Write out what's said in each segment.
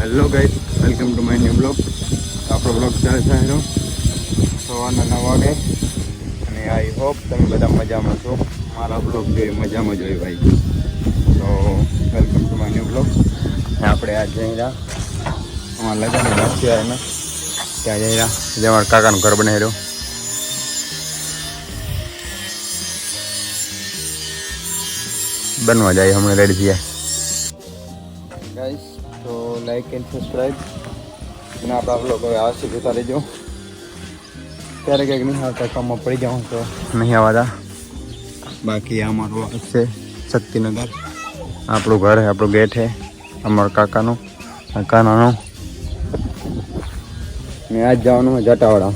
Hello guys welcome to my new blog આપણો blog ચાલે છે હેરો સવારના નવ વાગે. અને આઈ હોપ તમે બધા મજામાં છો. મારા બ્લોગ જે મજામાં જોઈ ભાઈ. તો welcome to my new blog આપણે આજ જઈ રહ્યા. અમારા લગ્ન નથી આવ્યા ત્યાં જઈ રહ્યા. જે અમારા કાકાનું ઘર બનાવી રહ્યું. બનવા જાય હમણાં રેડી થયા. તો લાઈક એન્ડ સબસ્ક્રાઈબ અને આપણા બ્લોગ હવે આવશે જોતા રહેજો. ત્યારે કંઈક નહીં આવતા કામમાં પડી જાઉં તો. નહીં આવતા બાકી આ છે શક્તિનગર. આપણું ઘર છે આપણું ગેટ છે અમારા કાકાનું કાકાનાનું. ને આજ જવાનું હોય જટાવાડા.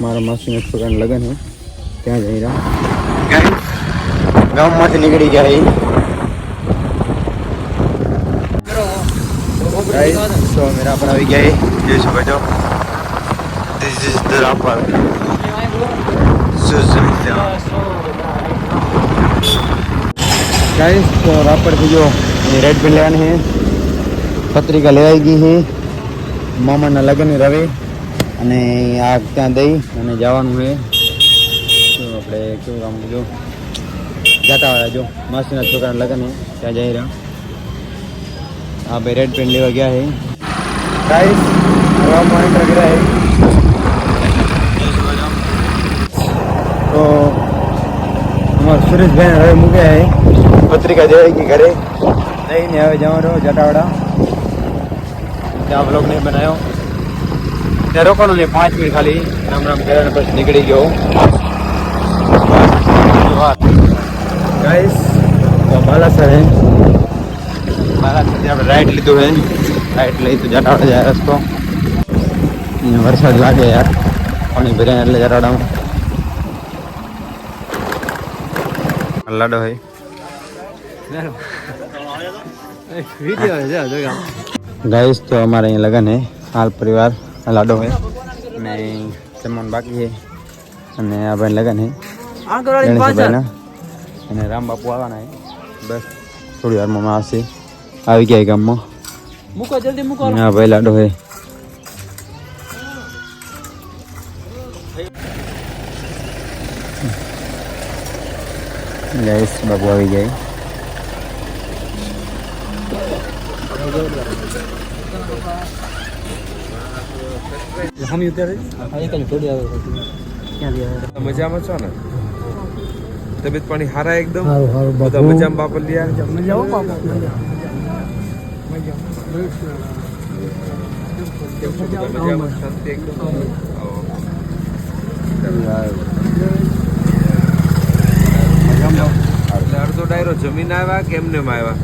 મારા માસીને છોકરાને લગ્ન છે. ત્યાં જઈ રહ્યા. ગામમાંથી નીકળી ગયા એ गाइस तो मेरा पर अभी गया है ये सब जो this is the rapper guys तो रापर की जो ये रेड पेन लेवानी है પત્રિકા લેવાઈ ગઈ છે મામાના લગ્ન રવે અને આ ત્યાં દઈ અને જવાનું છે તો આપણે કેવું કામ જો જતા જો માસીના છોકરાના લગ્ન છે ત્યાં જઈ રહ્યા हाँ भाई रेड पेन लेवा गया है गाइस हवा मॉनिटर गिरा है तो हमारे સુરેશભાઈ હવે મૂક્યા હે પત્રિકા દેવાઈ ગઈ ઘરે જઈને હવે જવાનો જટાવાડા ત્યાં બ્લોગ નહીં બનાવ્યો ત્યાં રોકાણું નહીં પાંચ મિનિટ ખાલી રામ રામ કર્યા અને પછી નીકળી ગયો ગાઈસ તો બાલાસર હે બાલાસરથી આપણે રાઈટ લીધું હે રાઈટ લઈ તો જટાવાડા જાય રસ્તો. વરસાદ લાગે યાર. પાણી ભર્યા એટલે જટાવાડામાં લાડો હે ગાઈસ તો અમારે અહીંયા લગન હે હાલ પરિવાર લાડો હોય અને જમવાનું બાકી છે. અને આ ભાઈ લગન હે અને રામ બાપુ આવવાના હે બસ થોડી વારમાં આવશે. આવી ગયા ગામમાં. મૂકો જલ્દી મૂકો. ના ભાઈ લાડો હે. ગાઈસ બાબુ આવી ગયા હમી ઉતારે હા એક જ થોડી આવે ક્યાં લઈ મજામાં છો ને? તબિયત પાણી હારા એકદમ? બધા મજામાં બાપલિયા મજા બાપા કેમ છો બધા મજામાં શાંતિ એકદમ આવો. એટલે અડધો ડાયરો જમીન આવ્યા કે એમને આવ્યા?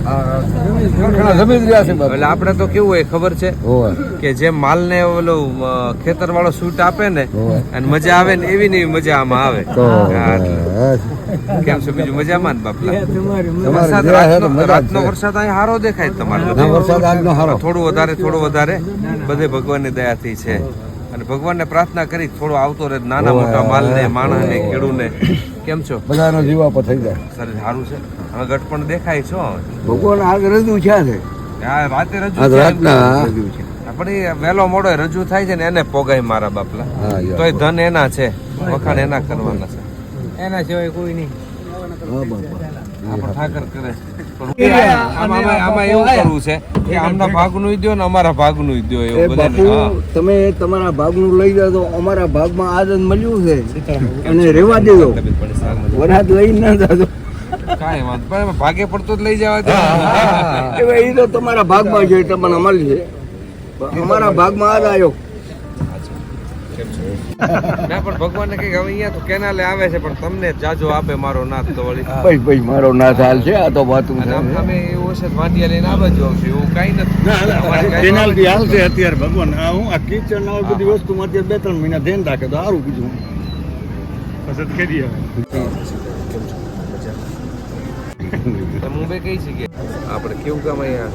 એટલે આપણે તો કેવું હોય ખબર છે? કે જે માલ ને ઓલું ખેતર વાળો સૂટ આપે ને અને મજા આવે ને એવી ને એવી મજા આમાં આવે. કેમ છો? બીજું મજામાં ને બાપલા? વરસાદ રાતનો વરસાદ અહીં સારો દેખાય તમારે. થોડું વધારે થોડું વધારે. બધે ભગવાનની દયાથી છે. અને ભગવાનને પ્રાર્થના કરી થોડો આવતો રહે નાના મોટા માલને માણસને ખેડૂને. કેમ છો? બધાનો જીવા પર થઈ જાય. સર સારું છે. હવે ગટપણ દેખાય છો? ભગવાન આગળ રજૂ છે. આ રાતે રજૂ આજ છે. પણ એ વહેલો મોડો રજૂ થાય છે ને એને પોગાય મારા બાપલા. તો એ તોય ધન એના છે. વખાણ એના કરવાના છે. એના સિવાય કોઈ નહીં. ઠાકર કરે. આમાં એવું કરવું છે કે આમના ભાગનું દ્યો ને અમારા ભાગનું એ એવું બાપુ તમે તમારા ભાગનું લઈ જાઓ તો અમારા ભાગમાં આનંદ મળ્યું છે. અને રેવા દેજો. વરાદ લઈ ના જાજો કાંઈ વાંધો પણ ભાગે પડતો જ લઈ જવા દે. એ તો તમારા ભાગમાં છે તમને મળશે પણ અમારા ભાગમાં આજ આવ્યો ના પણ ભગવાનને કઈ હવે અહીંયા તો કેનાલે આવે છે પણ તમને જાજો આપે મારો નાથ તો વળી. ભાઈ ભાઈ મારો નાથ હાલ છે આ તો વાતું તમે એવું હશે વાંડિયા લઈને આ બાજુ આવશે એવું કઈ નથી. કેનાલથી આવશે અત્યારે ભગવાન. આ હું આ કિચન ના બધી વસ્તુમાં અત્યારે બે ત્રણ મહિના ધ્યાન રાખે તો સારું બીજું પસંદ કરી તો મુંબઈ કઈ જગ્યાએ આપણે કેવું કામ અહીંયા?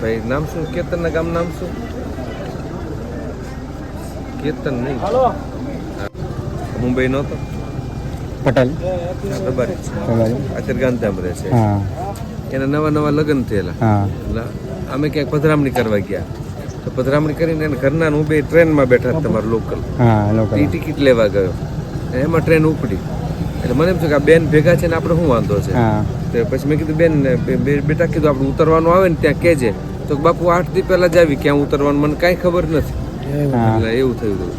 ભાઈ નામ શું? કેતનના ગામ નામ શું? કેતન નહીં. મુંબઈ નહોતો પટેલ. ખબર અત્યારે ગાંધીધામ રહે છે. એના નવા નવા લગ્ન થયેલા. એટલે અમે ક્યાંક પધરામણી કરવા ગયા. તો પધરામણી કરીને એને ઘરના હું બે ટ્રેનમાં બેઠા તમારા લોકલ એ ટિકિટ લેવા ગયો. એમાં ટ્રેન ઉપડી. એટલે મને એમ થયું કે આ બેન ભેગા છે ને આપણે શું વાંધો છે? હા. તો પછી મેં કીધું બેન ને બે- બે- બેટા કીધું આપણે ઉતરવાનું આવે ને ત્યાં કહેજે. તો બાપુ આઠ દી પહેલા જ આવી ક્યાં ઉતરવાનું? મને કાંઈ ખબર નથી. એટલે એવું થયું હતું.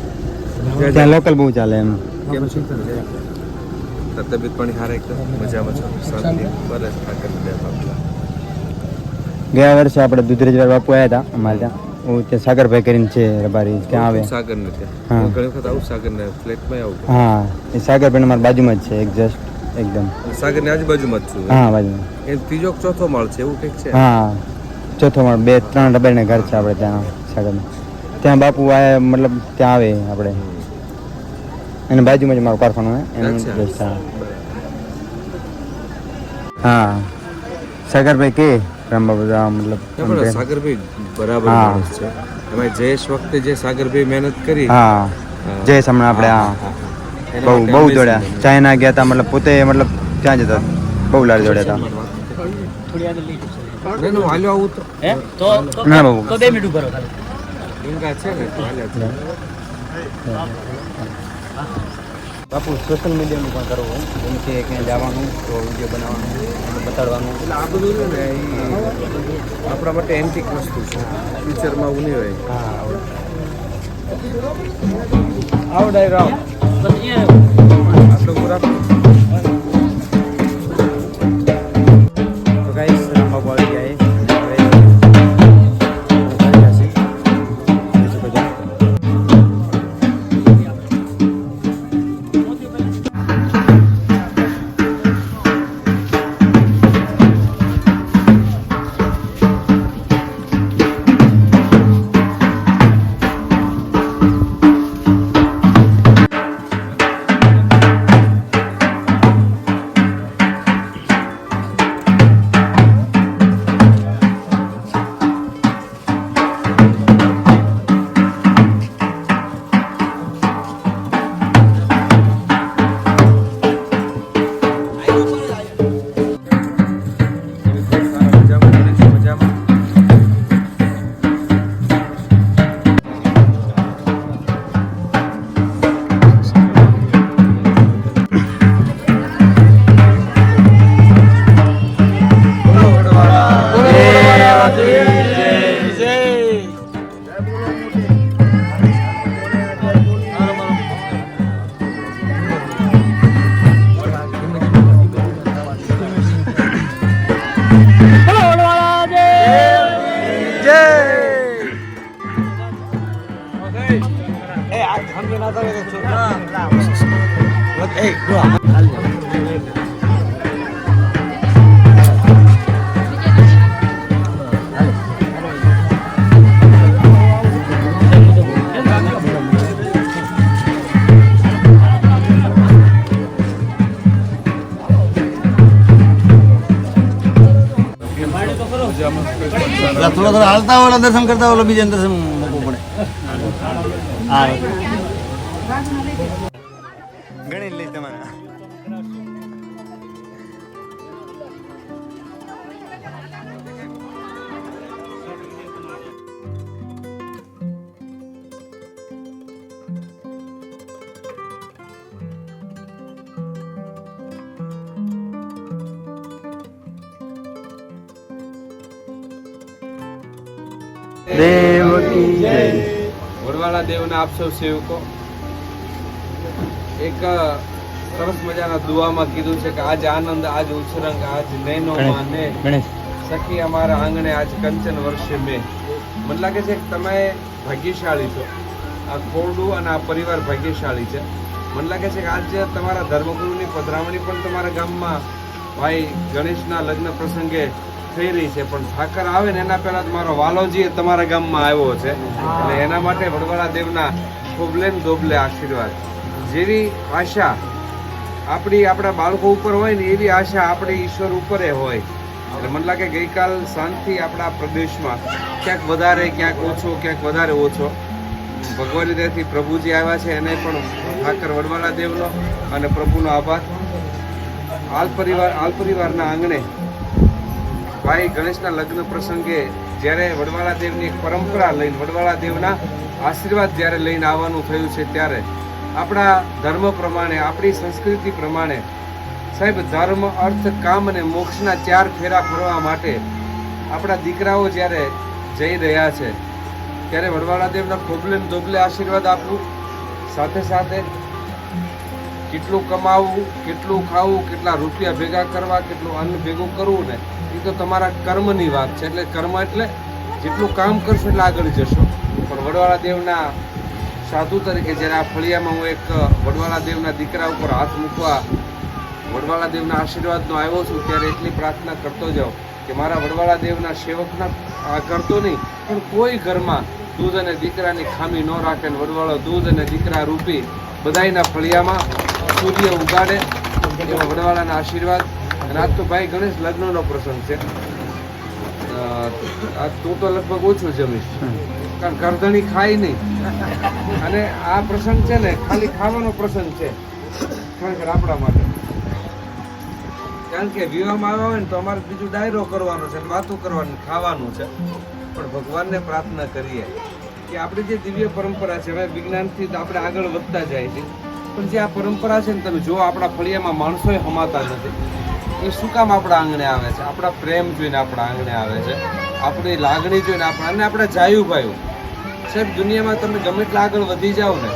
ત્યાં લોકલ બહુ ચાલે એમ. કેમ છે? તબિયત પાણી હારા એકદમ? મજામાં છો? શાંતિ? બસ ઠાકર દે બાપલા ગયા વર્ષે આપણે દુધરેજવાર બાપુ આવ્યા હતા અમારે ત્યાં. હું ત્યાં સાગરભાઈ કરીને છે રબારી ત્યાં આવે. સાગર ને ત્યાં ઘણી વખત આવું સાગર ને ફ્લેટમાં આવું. હા એ સાગરભાઈ અમારી બાજુમાં જ છે એક્ઝેક્ટ એકદમ. સાગરની આજુબાજુમાં જ છું. હા બાજુમાં. એ ત્રીજો ચોથો માળ છે એવું કંઈક છે? હા ચોથો માળ બે ત્રણ રબારીના ઘર છે આપણે ત્યાં સાગરમાં. ત્યાં બાપુ આયા મતલબ ત્યાં આવે આપણે. એને બાજુમાં જ મારું કારખાનું હોય એનું હા. હા. સાગરભાઈ કે? રામબાબુ મતલબ સાગરભાઈ બરાબર હા. માણસ છે. એમાં જયેશ વખતે જે સાગરભાઈ મહેનત કરી. હા. જયેશ હમણાં આપણે હા બહુ બહુ દોડ્યા. ચાઇના ગયા હતા મતલબ પોતે મતલબ ત્યાં જતા બહુ લાડ દોડ્યા હતા ના, બાબુ. તો બે મિનિટ ખાલી. ડુંગા છે ને બાપુ સોશિયલ મીડિયાનું પણ કરવું જેમ કે ક્યાંય જવાનું તો વીડિયો બનાવવાનું બતાડવાનું. એટલે આ બધું ને એ આપણા માટે એન્ટિક વસ્તુ છે. ફ્યુચરમાં નહીં હોય હા આવો. રાવ આવો. આટલો પૂરા દર્શન કરતા ઓલો બીજા દર્શન મૂકવું પડે. ગણી લઈ તમારા. આપ સૌ સેવકો એક સરસ મજાના દુઆમાં કીધું છે કે આજ આનંદ આજ ઉછરંગ આજ નૈનો માને. સખી અમારા આંગણે આજ કંચન વર્ષે મેં. મને લાગે છે કે તમે ભાગ્યશાળી છો. આ ખોરડું અને આ પરિવાર ભાગ્યશાળી છે. મને લાગે છે કે આજ તમારા ધર્મગુરુની પધરામણી પણ તમારા ગામમાં. ભાઈ ગણેશના લગ્ન પ્રસંગે થઈ રહી છે પણ ઠાકર આવે ને એના પહેલા મારો વાલોજી તમારા ગામમાં આવ્યો છે. અને એના માટે વડવાળા દેવના ખોબલે ને દોબલે આશીર્વાદ. જેવી આશા આપણી આપણા બાળકો ઉપર હોય ને એવી આશા આપણી ઈશ્વર ઉપર એ હોય. એટલે મને લાગે ગઈકાલ શાંતિ આપણા પ્રદેશમાં ક્યાંક વધારે ક્યાંક ઓછો ક્યાંક વધારે ઓછો. ભગવાનની દયાથી પ્રભુજી આવ્યા છે એને પણ ઠાકર વડવાલા દેવનો અને પ્રભુનો આભાર. આલ પરિવાર આલ પરિવારના આંગણે ભાઈ ગણેશના લગ્ન પ્રસંગે જ્યારે વડવાળા દેવની પરંપરા લઈને વડવાળા દેવના આશીર્વાદ જ્યારે લઈને આવવાનું થયું છે ત્યારે આપણા ધર્મ પ્રમાણે, આપણી સંસ્કૃતિ પ્રમાણે, સાહેબ, ધર્મ, અર્થ, કામ અને મોક્ષના ચાર ફેરા ફરવા માટે આપણા દીકરાઓ જ્યારે જઈ રહ્યા છે, ત્યારે વડવાળા દેવના ખોબલે ધોબલે આશીર્વાદ આપવું, સાથે સાથે કેટલું કમાવવું કેટલું ખાવું, કેટલા રૂપિયા ભેગા કરવા, કેટલું અન્ન ભેગું કરવું ને એ તો તમારા કર્મની વાત છે. એટલે કર્મ એટલે જેટલું કામ કરશો એટલે આગળ જશો. પણ વડવાળા દેવના સાધુ તરીકે જ્યારે આ ફળિયામાં હું એક વડવાળા દેવના દીકરા ઉપર હાથ મૂકવા વડવાળા દેવના આશીર્વાદનો આવ્યો છું, ત્યારે એટલી પ્રાર્થના કરતો જાઉં કે મારા વડવાળા દેવના સેવકના આ કરતો નહીં, પણ કોઈ ઘરમાં દૂધ અને દીકરાની ખામી ન રાખે વડવાળો દૂધ અને દીકરા રૂપી બધાયના ફળિયામાં સૂર્ય ઉગાડે, એવા વડવાળાના આશીર્વાદ. અને આજ તો ભાઈ ગણેશ લગ્નનો પ્રસંગ છે. તું તો લગભગ ઓછું જમીશ કારણ કરધણી ખાય નહીં. અને આ પ્રસંગ છે ને, ખાલી ખાવાનો પ્રસંગ છે. ખરેખર આપણા માટે. કારણ કે વિવાહમાં આવ્યા હોય ને તો અમારે બીજું ડાયરો કરવાનો છે વાતો કરવાનું, ખાવાનું છે. પણ ભગવાનને પ્રાર્થના કરીએ કે આપણી જે દિવ્ય પરંપરા છે, હવે વિજ્ઞાનથી આપણે આગળ વધતા જાય છે. પણ જે આ પરંપરા છે ને તમે જો આપણા ફળિયામાં માણસોએ હમાતા નથી. એ શું કામ આપણા આંગણે આવે છે? આપણા પ્રેમ જોઈને આપણા આંગણે આવે છે. આપણી લાગણી જોઈને આપણા અને આપણા ભાયું સાહેબ, દુનિયામાં તમે ગમે એટલા આગળ વધી જાઓ ને,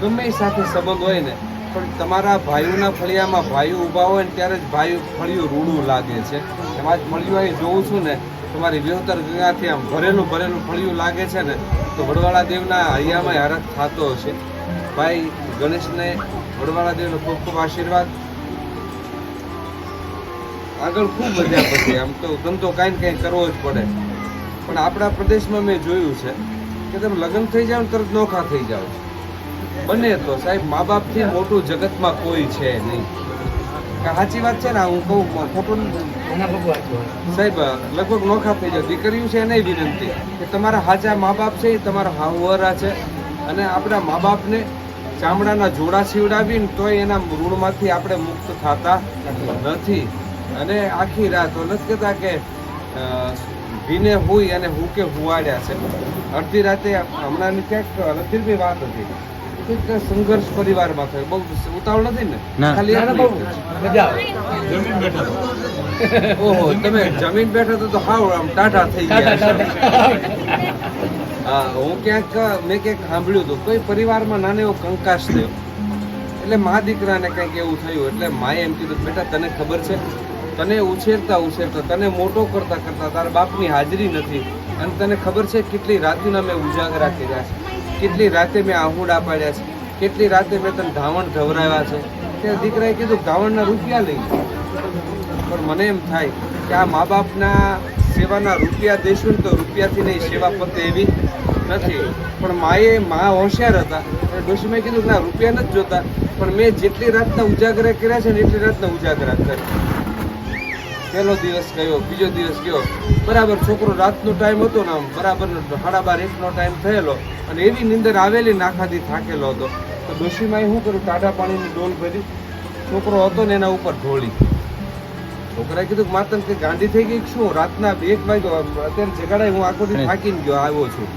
ગમે એ સાથે સંબંધ હોય ને, પણ તમારા ભાઈઓના ફળિયામાં ભાઈઓ ઊભા હોય ને, ત્યારે જ ભાઈઓ ફળિયું રૂડું લાગે છે. એમ આજ ફળિયું અહીં જોઉં છું ને, તમારી વિહોતર ગંગાથી આમ ભરેલું ભરેલું ફળિયું લાગે છે ને, તો વડવાળા દેવના હૈયામાં હરખ થતો હશે. ભાઈ ગણેશને વડવાળા દેવનો ખૂબ ખૂબ આશીર્વાદ. આગળ ખૂબ વધ્યા પછી આમ તો ધંધો કાંઈ ને કાંઈ કરવો જ પડે. પણ આપણા પ્રદેશમાં મેં જોયું છે કે તમે લગ્ન થઈ જાઓ તરત નોખા થઈ જાઓ છો બને તો સાહેબ મા બાપથી મોટું જગતમાં કોઈ છે નહીં. કે સાચી વાત છે ને હું કહું ખોટું સાહેબ લગભગ નોખા થઈ જાય દીકરીઓ છે એને વિનંતી કે તમારા હાચા મા બાપ છે એ તમારા હાવરા છે. અને આપણા મા બાપને ચામડાના જોડા સીવડાવીને તોય એના ઋણમાંથી આપણે મુક્ત થતા નથી. અને આખી રાત તો નથી કહેતા કે ભીને હુઈ અને હુકે હુવાડ્યા છે. અડધી રાતે હમણાંની ક્યાંક લતીફની વાત હતી. સંઘર્ષ પરિવારમાં થયો. બહુ ઉતાવળ નથી ને? ખાલી. ઓહો તમે જમીન બેઠા તો તો હાવ આમ ટાટા થઈ ગયા. હા ક્યાંક, મેં ક્યાંક સાંભળ્યું હતું. કોઈ પરિવારમાં નાનો એવો કંકાસ થયો. એટલે મા દીકરાને કંઈક એવું થયું. એટલે માએ એમ કીધું, બેટા, તને ખબર છે? તને ઉછેરતા ઉછેરતા, તને મોટો કરતા કરતા તારા બાપની હાજરી નથી. અને તને ખબર છે કેટલી રાતના મેં ઉજાગરા કર્યા છે? કેટલી રાતે મેં આહુડા પાડ્યા છે? કેટલી રાતે મેં તને ધાવણ ધવરાવ્યા છે? ત્યારે દીકરાએ કીધું ધાવણના રૂપિયા લઈ પણ મને એમ થાય કે આ મા બાપના સેવાના રૂપિયા દેશું તો રૂપિયાથી નહીં સેવા પતે એવી નથી. પણ માએ મા હોશિયાર હતા. અને ડોશીમાએ કીધું ના, રૂપિયા નથી જોતા. પણ મેં જેટલી રાતના ઉજાગરા કર્યા છે ને એટલી રાતના ઉજાગરા કરી પહેલો દિવસ ગયો, બીજો દિવસ ગયો. બરાબર છોકરો રાતનો ટાઈમ હતો ને આમ, બરાબર સાડા બાર એકનો ટાઈમ થયેલો. અને એવી નીંદર આવેલી નાખાથી થાકેલો હતો. તો ડોશીમાએ શું કર્યું? ટાટા પાણીની ડોલ ભરી. છોકરો હતો ને એના ઉપર ઢોળી. છોકરાએ કીધું કે માતમ કે ગાંડી થઈ ગઈ શું? રાતના એક વાગ્યો અત્યારે જગાડાય હું આખો દી થાકીને ગયો આવ્યો છું.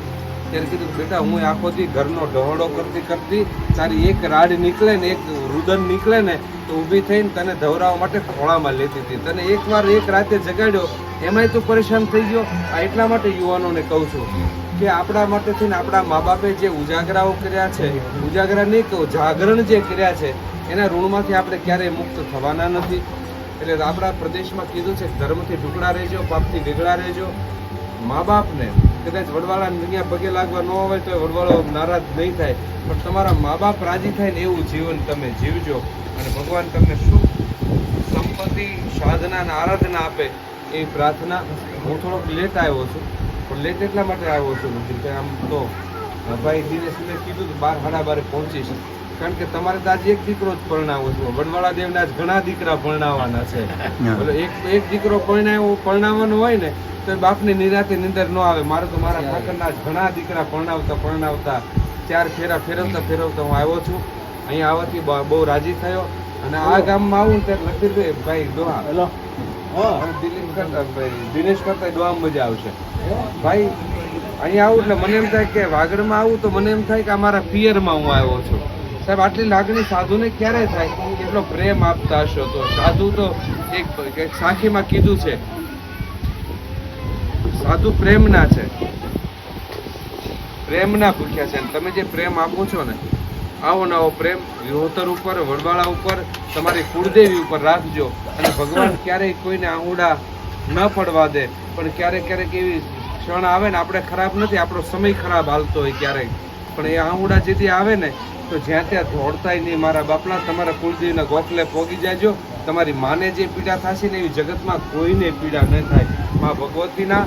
ત્યારે કીધું બેટા હું આખો દી ઘરનો ઢહોળો કરતી કરતી તારી એક રાડ નીકળે ને એક રુદન નીકળે ને તો ઊભી થઈને તને ધવરાવવા માટે ખોળામાં લેતી હતી. તને એકવાર એક રાતે જગાડ્યો એમાંય તું પરેશાન થઈ ગયો. આ એટલા માટે યુવાનોને કહું છું કે આપણા માટે થઈને આપણા મા બાપે જે ઉજાગરાઓ કર્યા છે ઉજાગરા નહીં કહું જાગરણ જે કર્યા છે એના ઋણમાંથી આપણે ક્યારેય મુક્ત થવાના નથી. એટલે આપણા પ્રદેશમાં કીધું છે ધર્મથી ઢુકડા રહેજો, પાપથી વેગળા રહેજો. મા બાપને કદાચ વડવાળા દુનિયા પગે લાગવા ન હોય તો વડવાળો નારાજ નહીં થાય. પણ તમારા મા બાપ રાજી થાય ને એવું જીવન તમે જીવજો અને ભગવાન તમને સુખ, સંપત્તિ સાધના અને આરાધના આપે એ પ્રાર્થના હું થોડોક લેટ આવ્યો છું. પણ લેટ એટલા માટે આવ્યો છું કે આમ તો. ભાઈ દિનેશ મેં કીધું કે બાર સાડા બારે પહોંચીશ કારણ કે તમારે તો આજે એક દીકરો જ પરણાવો છો. વડવાળા દેવના જ ઘણા દીકરા પરણાવવાના છે. એટલે એક એક દીકરો પરણાવો પરણાવવાનો હોય ને તો એ બાપની નિરાતે નિંદર ન આવે. મારે તો મારા ઠાકરના જ ઘણા દીકરા પરણાવતા પરણાવતા ચાર ફેરા ફેરવતા ફેરવતા હું આવ્યો છું. અહીંયા આવવાથી બહુ રાજી થયો. અને આ ગામમાં આવું ત્યારે લખીરભાઈ ભાઈ દોહા હેલો. હા. અને દિલીપ કરતા ભાઈ દિનેશ કરતા દોહા મજા આવશે. ભાઈ અહીંયા આવું એટલે મને એમ થાય કે વાગડમાં આવું તો મને એમ થાય કે અમારા પિયરમાં હું આવ્યો છું. સાહેબ આટલી લાગણી સાધુને ક્યારે થાય? એટલો પ્રેમ આપતા હશો તો. સાધુ તો એક સાખીમાં કીધું છે. સાધુ પ્રેમના છે. પ્રેમના ભૂખ્યા છે. તમે જે પ્રેમ આપો છો ને આવો નવો પ્રેમ વિહોતર ઉપર વડવાળા ઉપર તમારી કુળદેવી ઉપર રાખજો. અને ભગવાન ક્યારેય કોઈને આંગુડા ન પડવા દે. પણ ક્યારેક ક્યારેક એવી ક્ષણ આવે ને આપણે ખરાબ નથી આપણો સમય ખરાબ હાલતો હોય ક્યારેક પણ એ આંગુડા જેથી આવે ને તો જ્યાં ત્યાં દોડતાય નહીં. મારા બાપલા તમારા કુળદેવીના ગોખલે પોગી જાજો. તમારી માને જે પીડા થશે ને એવી જગતમાં કોઈને પીડા ન થાય. મા ભગવતીના,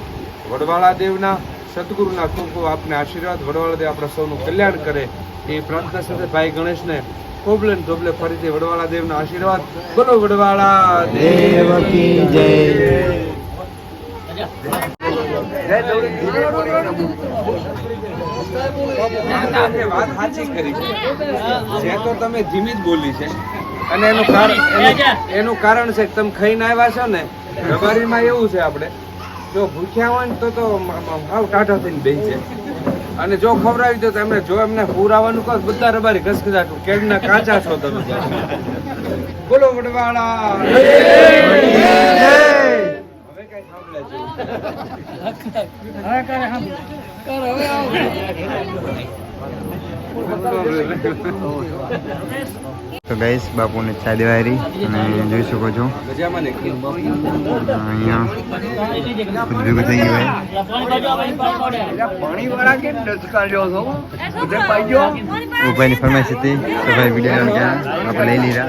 વડવાળા દેવના, સદગુરુના ખૂબ ખૂબ આપને આશીર્વાદ. વડવાળા દેવ આપણા સૌનું કલ્યાણ કરે. એ પ્રાર્થના સાથે ભાઈ ગણેશને ખોબલે ને ઢોબલે ફરીથી વડવાળા દેવના આશીર્વાદ. બોલો વડવાળા દેવ દેવ જય. જય આપણે વાત સાચી કરી. છે જે તો તમે ધીમી જ બોલી છે. અને એનું કારણ એનું- કારણ છે તમે ખાઈને આવ્યા છો ને રબારીમાં એવું છે આપણે. જો ભૂખ્યા હોય ને તો તો હાવ ટાઢા થઈને બેસી જાય. અને જો ખવડાવી દો તો એમને જો એમને પુરાવાનું કહો બધા રબારી ઘસઘસાટ. કેડના કાચા છો તમે. બોલો વડવાળા. હવે જેવું તો ગઈશ બાપુને ચા દેવાયરી અને જોઈ શકો છો. અહીંયા બધું થઈ ગયું ઉપાયની ફરમાઈશ હતી. તો ભાઈ વીડિયો આપણે લઈ લીધા.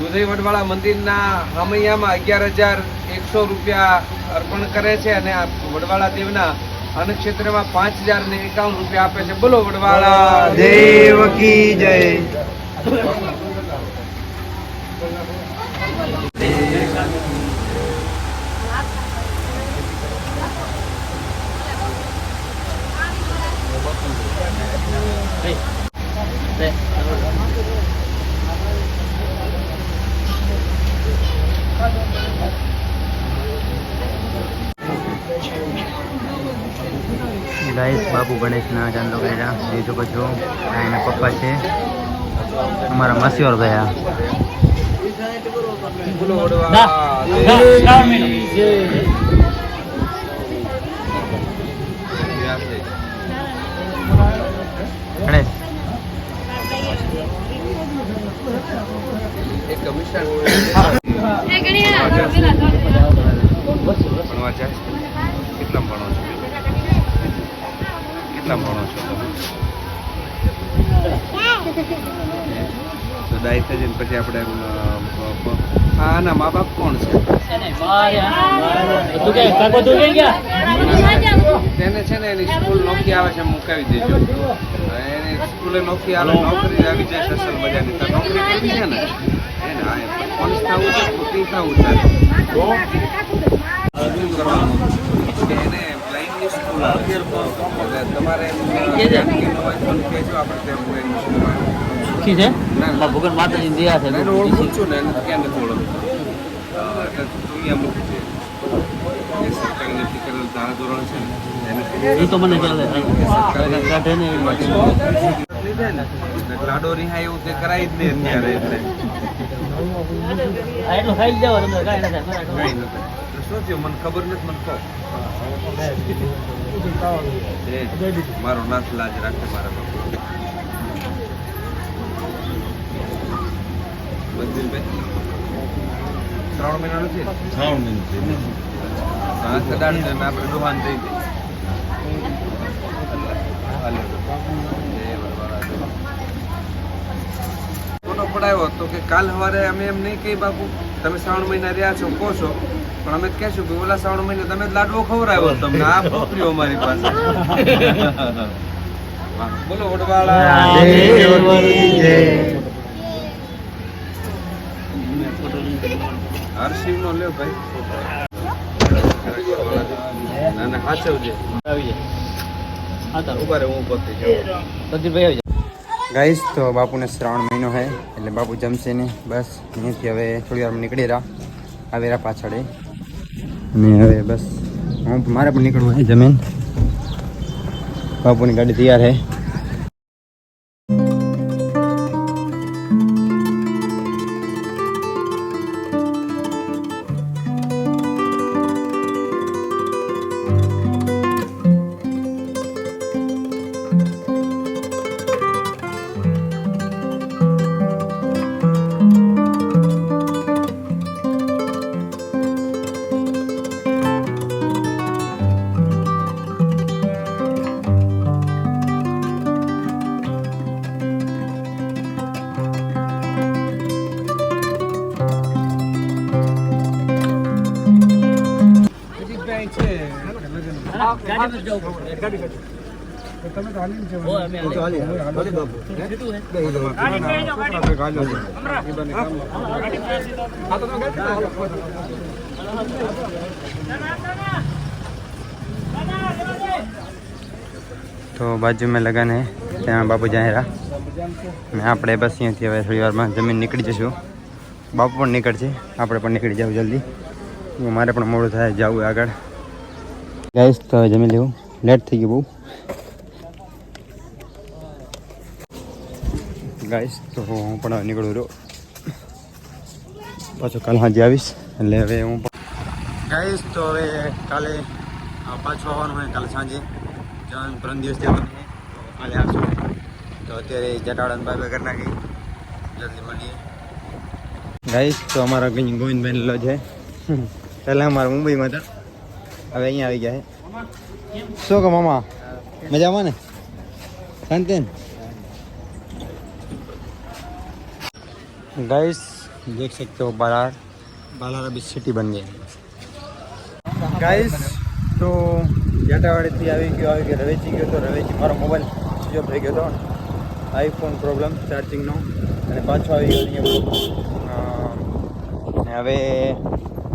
દુધઈ વડવાળા મંદિરના હમૈયામાં અગિયાર હજાર એકસો રૂપિયા અર્પણ કરે છે અને આ વડવાળા દેવના અન્નક્ષેત્રમાં પાંચ હજાર ને એકાવન રૂપિયા આપે છે. બોલો વડવાળા દેવ કી જય. ગાઈસ બાપુ ગણેશના ચાંદો કર્યા જોઈ શકો છો આ એના પપ્પા છે. અમારા માસીઓર ગયા ગણેશ. એ કેટલા ભણો છો? કેટલા ભણો છો તમે? તો થઈ જઈને પછી આપણે પ- આના મા બાપ કોણ છે? તેને છે ને એની સ્કૂલ નોકી આવે છે મુકાવી દેજો. એની સ્કૂલે નોકી આવે નોકરી આવી જાય સસલ મજાની તો નોકરી કરવી છે ને? એને હા એમ. પોલીસ થવું છે વકીલ થવું છે તો કરવાનું? કે એને બ્લાઇન્ડની છે? ના ના. ભગવાન માતાજી દયા છે એને ઓળખું છું ને ક્યાં નથી દે. એ ને તો મને કાઢે ને ને લાડો રિહાય એવું તે કરાય જ નહીં અત્યારે એટલે. એટલું ખાઈ જાવ તમને કાંઈ ના થાય કઈ નથી. તો શું થયું મને ખબર નથી મને કહો. મારો નાથ લાજ રાખે મારા બાપુ. ત્રણ મહિના નથી? ને? હા કદાચ આપણે દુહાન થઈ ગઈ. ફોટો પડાવ્યો તો કે કાલ સવારે અમે એમ નહીં કહી બાપુ તમે શ્રાવણ મહિના રહ્યા છો કહો છો. પણ અમે કહેશું કે ઓલા શ્રાવણ મહિને તમે જ લાડવો ખવડાવ્યો તમને આ છોકરીઓ અમારી પાસે. બોલો વડવાળા નો ભાઈ ના ના સાચવજે ઊભા રહે હું પોતે ગાઈસ, તો બાપુને શ્રાવણ મહિનો હે, એટલે બાપુ જમશે નહીં. બસ, અહીંયાથી હવે થોડી વાર નીકળી રહ્યા. આવેરા પાછળ. અને હવે બસ હું મારે પણ નીકળવું છે. જમીન. બાપુની ગાડી તૈયાર છે. તો બાજુ મેં લગન હે ત્યાં બાપુ જાહેરા. આપણે બસ અહીંયાથી હવે થોડી વારમાં જમીન નીકળી જશું. બાપુ પણ નીકળશે આપણે પણ નીકળી જવું જલ્દી. મારે પણ મોડું થાય જવું આગળ. ગાઈસ તો હવે જમી લેવું. લેટ થઈ ગયું બહુ. ગાઈસ તો હું પણ હવે નીકળું રહ્યો. પાછો કાલ હાજી આવીશ. એટલે હવે હું ગાઈસ તો હવે કાલે પાછો આવવાનું હોય કાલે સાંજે. જવાનું ત્રણ દિવસ જવાનું કાલે આવશું. તો અત્યારે જટાળાને બાય કરી નાખી. જલ્દી મળીએ. ગાઈસ તો અમારા ગોવિંદભાઈ લો છે. પહેલાં અમારા મુંબઈમાં હતા. હવે અહીંયા આવી ગયા છે શું કહો મામા મજામાં ને શાંતિ ને गाइस देख सकते हो बालार बालार अभी सिटी बन गई गाइस તો જાટાવાડીથી આવી ગયો આવી ગયો રવેચી ગયો તો રવેચી મારો મોબાઈલ સ્વિચ ઓફ થઈ ગયો હતો આઈફોન પ્રોબ્લેમ ચાર્જિંગનો અને પાછો આવી ગયો અહીંયા ને હવે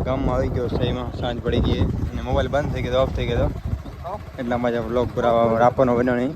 ગામમાં આવી ગયો સહીમાં સાંજ પડી ગઈ અને મોબાઈલ બંધ થઈ ગયો ઓફ થઈ ગયો એટલા માટે બ્લોગ પૂરા આપવાનો બન્યો નહીં.